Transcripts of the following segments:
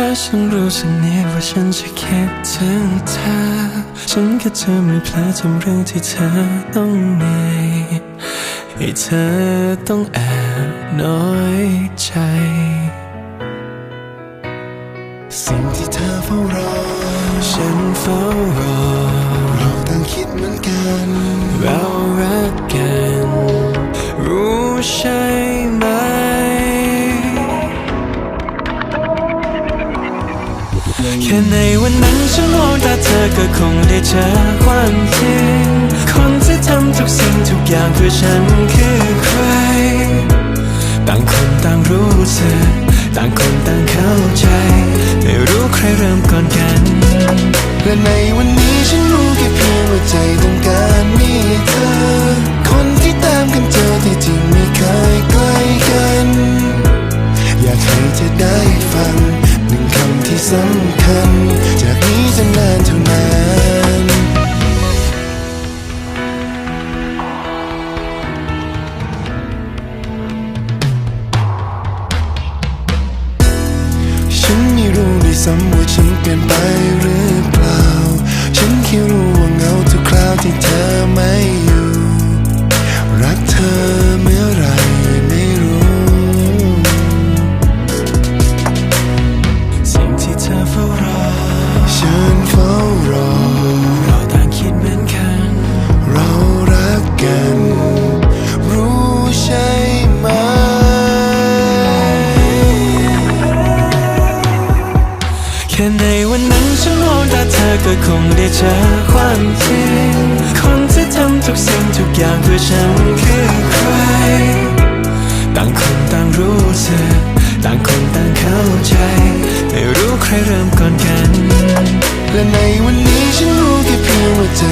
ถ้าฉันรู้สึกเนี่ยว่าฉันจะคิดถึงเธอ ฉันก็จะไม่เพลอทำเรื่องที่เธอต้องเหนื่อยให้เธอต้องแอบน้อยใจ สิ่งที่เธอเฝ้ารอ ฉันเฝ้ารอเราต่างคิดเหมือนกัน เรารักกัน รู้ใช่ แค่ในวันนั้นฉันมองตาเธอก็คงได้เจอความจริง คนที่ทำทุกสิ่งทุกอย่างเพื่อฉันคือใคร ต่างคนต่างรู้สึก ต่างคนต่างเข้าใจ ไม่รู้ใครเริ่มก่อนกัน และในวันนี้ฉันรู้แค่เพียงว่าใจต้องการมีเธอำที่สำคัญจากนี้จะนานเท่านานฉันไม่รู้ด้วยซ้ำว่าฉันเปลี่ยนไป ค่ในวันนั้นฉันมองตาเธอก็คงได้เจอความจริง คนที่ทำทุกสิ่งทุกอย่างเพื่อฉันคือใคร ต่างคนต่างรู้สึก ต่างคนต่างเข้าใจ ไม่รู้ใครเริ่มก่อนกัน และในวันนี้ฉันรู้แค่เพียงว่าใจ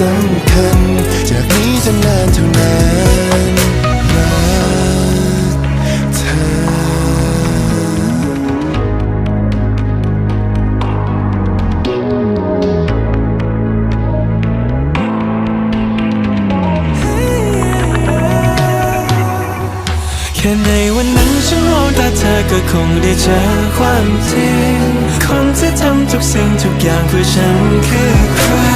สำคัญ จากนี้จะนานเท่านานรักเธอแค่ในวันนั้นฉันมองตาเธอก็คงได้เจอความจริง คนที่ทำทุกสิ่งทุกอย่างเพื่อฉันคือใคร